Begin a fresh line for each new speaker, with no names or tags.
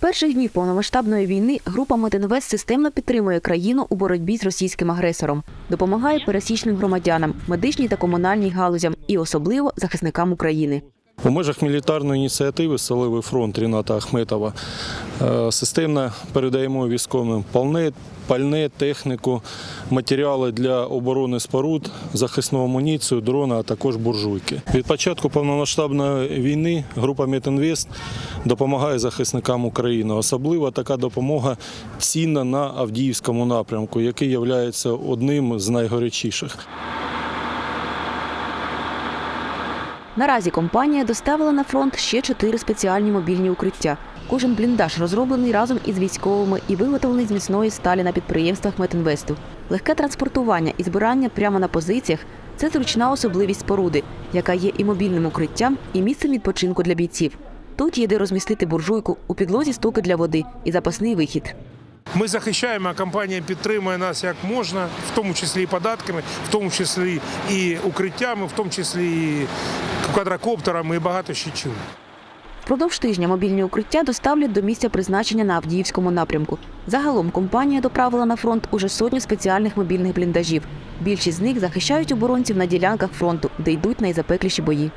Перших днів повномасштабної війни група Метинвест системно підтримує країну у боротьбі з російським агресором, допомагає пересічним громадянам, медичній та комунальній галузям і особливо захисникам України.
У межах мілітарної ініціативи Сталевий фронт Ріната Ахметова е, системно передаємо військовим пальне, пальне, техніку, матеріали для оборони споруд, захисну амуніцію, дрони, а також буржуйки. Від початку повномасштабної війни група Метінвест допомагає захисникам України. Особливо така допомога цінна на Авдіївському напрямку, який є одним з найгарячіших.
Наразі компанія доставила на фронт ще чотири спеціальні мобільні укриття. Кожен бліндаж розроблений разом із військовими і виготовлений з міцної сталі на підприємствах Метинвесту. Легке транспортування і збирання прямо на позиціях це зручна особливість споруди, яка є і мобільним укриттям, і місцем відпочинку для бійців. Тут є де розмістити буржуйку, у підлозі стоки для води і запасний вихід.
Ми захищаємо, а компанія підтримує нас як можна, в тому числі і податками, в тому числі і укриттями, в тому числі і квадрокоптерами і багато ще чим.
Впродовж тижня мобільні укриття доставлять до місця призначення на Авдіївському напрямку. Загалом компанія доправила на фронт уже сотню спеціальних мобільних бліндажів. Більшість з них захищають оборонців на ділянках фронту, де йдуть найзапекліші бої.